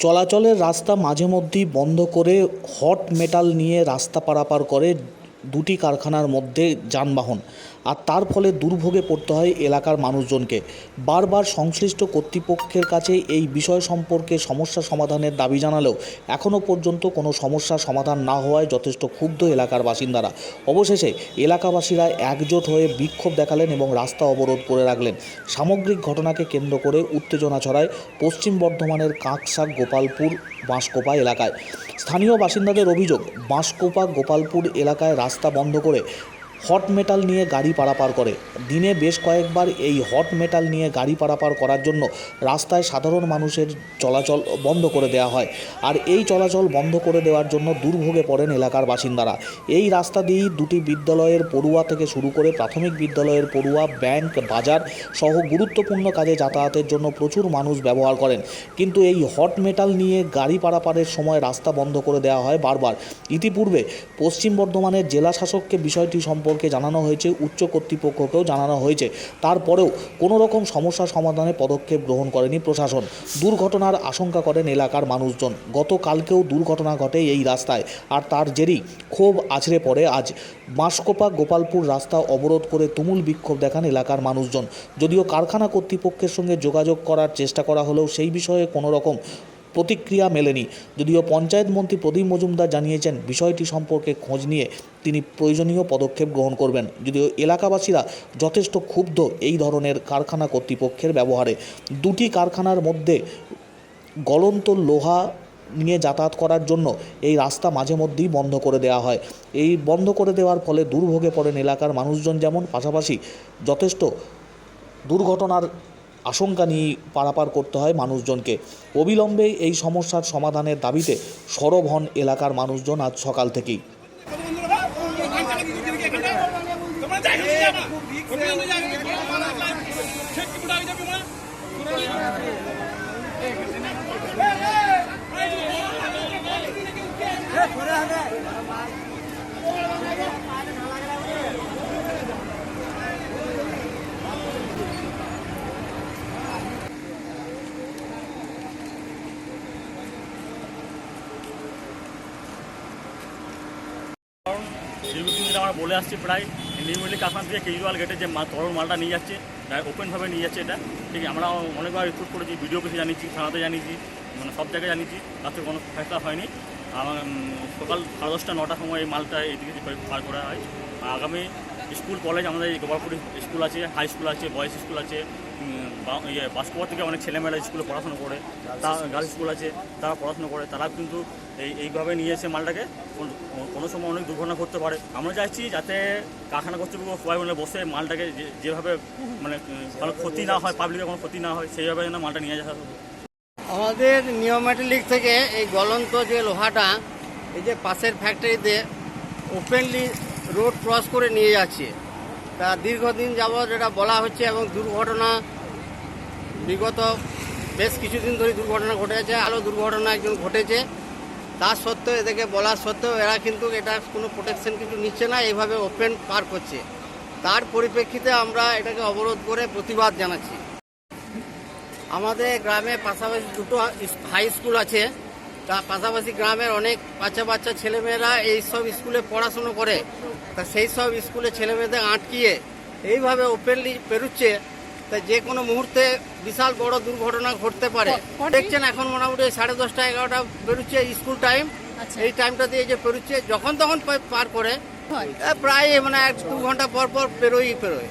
চলাচলের রাস্তা মাঝে মধ্যেই বন্ধ করে হট মেটাল নিয়ে রাস্তা পারাপার করে দুটি কারখানার মধ্যে যানবাহন আর তার ফলে দুর্ভোগে পড়তে হয় এলাকার মানুষজনকে। বারবার সংশ্লিষ্ট কর্তৃপক্ষের কাছে এই বিষয় সম্পর্কে সমস্যা সমাধানের দাবি জানালেও এখনও পর্যন্ত কোনো সমস্যার সমাধান না হওয়ায় যথেষ্ট ক্ষুব্ধ এলাকার বাসিন্দারা। অবশেষে এলাকাবাসীরা একজোট হয়ে বিক্ষোভ দেখালেন এবং রাস্তা অবরোধ করে রাখলেন। সামগ্রিক ঘটনাকে কেন্দ্র করে উত্তেজনা ছড়ায় পশ্চিম বর্ধমানের কাঁকসাক গোপালপুর বাঁশকোপা এলাকায়। স্থানীয় বাসিন্দাদের অভিযোগ, বাঁশকোপা গোপালপুর এলাকায় বন্ধ করে হট মেটাল নিয়ে গাড়ি পারাপার করে। দিনে বেশ কয়েকবার এই হট মেটাল নিয়ে গাড়ি পারাপার করার জন্য রাস্তায় সাধারণ মানুষের চলাচল বন্ধ করে দেওয়া হয়। আর এই চলাচল বন্ধ করে দেওয়ার জন্য দুর্ভোগে পড়েন এলাকার বাসিন্দারা। এই রাস্তা দিয়েই দুটি বিদ্যালয়ের পড়ুয়া থেকে শুরু করে প্রাথমিক বিদ্যালয়ের পড়ুয়া, ব্যাংক, বাজার সহ গুরুত্বপূর্ণ কাজে যাতায়াতের জন্য প্রচুর মানুষ ব্যবহার করেন। কিন্তু এই হট মেটাল নিয়ে গাড়ি পারাপারের সময় রাস্তা বন্ধ করে দেওয়া হয় বারবার। ইতিপূর্বে পশ্চিম বর্ধমানের জেলা শাসককে বিষয়টি সম্পর্কে জানানো হয়েছে, উচ্চ কর্তৃপক্ষকেও জানানো হয়েছে। তারপরেও কোনো রকম সমস্যা সমাধানে পদক্ষেপ গ্রহণ করেনি প্রশাসন। দুর্ঘটনার আশঙ্কা করেন এলাকার মানুষজন। গতকালকেও দুর্ঘটনা ঘটে এই রাস্তায়, আর তার জেরেই ক্ষোভ আছড়ে পড়ে। আজ বাঁশকোপা গোপালপুর রাস্তা অবরোধ করে তুমুল বিক্ষোভ দেখান এলাকার মানুষজন। যদিও কারখানা কর্তৃপক্ষের সঙ্গে যোগাযোগ করার চেষ্টা করা হলেও সেই বিষয়ে কোনো রকম প্রতিক্রিয়া মেলেনি। যদিও পঞ্চায়েত মন্ত্রী প্রদীপ মজুমদার জানিয়েছেন, বিষয়টি সম্পর্কে খোঁজ নিয়ে তিনি প্রয়োজনীয় পদক্ষেপ গ্রহণ করবেন। যদিও এলাকাবাসীরা যথেষ্ট ক্ষুব্ধ এই ধরনের কারখানা কর্তৃপক্ষের ব্যবহারে। দুটি কারখানার মধ্যে গলন্ত লোহা নিয়ে যাতায়াত করার জন্য এই রাস্তা মাঝে মধ্যেই বন্ধ করে দেওয়া হয়। এই বন্ধ করে দেওয়ার ফলে দুর্ভোগে পড়েন এলাকার মানুষজন যেমন, পাশাপাশি যথেষ্ট দুর্ঘটনার আশঙ্কা নিয়ে পারাপার করতে হয় মানুষজনকে। অবিলম্বে এই সমস্যার সমাধানের দাবিতে সরব হন এলাকার মানুষজন আজ সকাল থেকেই। দীর্ঘদিন আমরা বলে আসছি প্রায় নির্মলি কারখানা থেকে কেজরিওয়াল গেটে যে তরল মালটা নিয়ে যাচ্ছে, প্রায় ওপেনভাবে নিয়ে যাচ্ছে এটা। ঠিক আমরা অনেকবার রিপোর্ট করেছি ভিডিও অফিসে জানিয়েছি, থানাতে জানিয়েছি মানে সব জায়গায় জানিয়েছি তাতে কোনো ফেসলা হয়নি। আমার সকাল সাড়ে দশটা নটার সময় এই মালটা এদিকে পার করা হয়। আগামী স্কুল, কলেজ, আমাদের এই গোপালপুর স্কুল আছে হাই স্কুল আছে বয়েজ স্কুল আছে ইয়ে বাসকোয়া থেকে অনেক ছেলেমেয়েরা স্কুলে পড়াশোনা করে, তা গার্লস স্কুল আছে, তারা পড়াশোনা করে তারা কিন্তু এই, এইভাবে নিয়ে এসে মালটাকে কোন- সময় অনেক দুর্ঘটনা করতে পারে। আমরা চাইছি যাতে কারখানা কর্তৃপক্ষ সবাই মিলে বসে মালটাকে যেভাবে মানে কোনো ক্ষতি না হয় পাবলিকের কোনো ক্ষতি না হয়, সেইভাবে যেন মালটা নিয়ে যাওয়া আমাদের নিয়মেটালিক থেকে এই গলন্ত যে লোহাটা, এই যে পাশের ফ্যাক্টরিতে ওপেনলি রোড ক্রস করে নিয়ে যাচ্ছে। তা দীর্ঘদিন যাবৎ এটা বলা হচ্ছে এবং দুর্ঘটনা বিগত বেশ কিছুদিন ধরে দুর্ঘটনা ঘটেছে, আরও দুর্ঘটনা একজন ঘটেছে। তা সত্ত্বেও এদেরকে বলা সত্ত্বেও এরা কিন্তু এটা কোনো প্রোটেকশন কিছু নিচ্ছে না, এইভাবে ওপেন পার করছে। তার পরিপ্রেক্ষিতে আমরা এটাকে অবরোধ করে প্রতিবাদ জানাচ্ছি। আমাদের গ্রামে পাশাপাশি দুটো হাই স্কুল আছে। তা পাশাপাশি গ্রামের অনেক বাচ্চা বাচ্চা ছেলেমেয়েরা এই সব স্কুলে পড়াশুনো করে। তা সেই সব স্কুলে ছেলেমেয়েদের আটকিয়ে এইভাবে ওপেনলি পেরুচ্ছে। তা যে কোনো মুহূর্তে বিশাল বড় দুর্ঘটনা ঘটতে পারে। দেখছেন এখন মোটামুটি সাড়ে দশটা এগারোটা বেরোচ্ছে স্কুল টাইম। এই টাইমটা দিয়ে যে পেরোচ্ছে যখন তখন পার করে। প্রায় মানে এক দু ঘণ্টা পর পর পেরোই পেরোয়।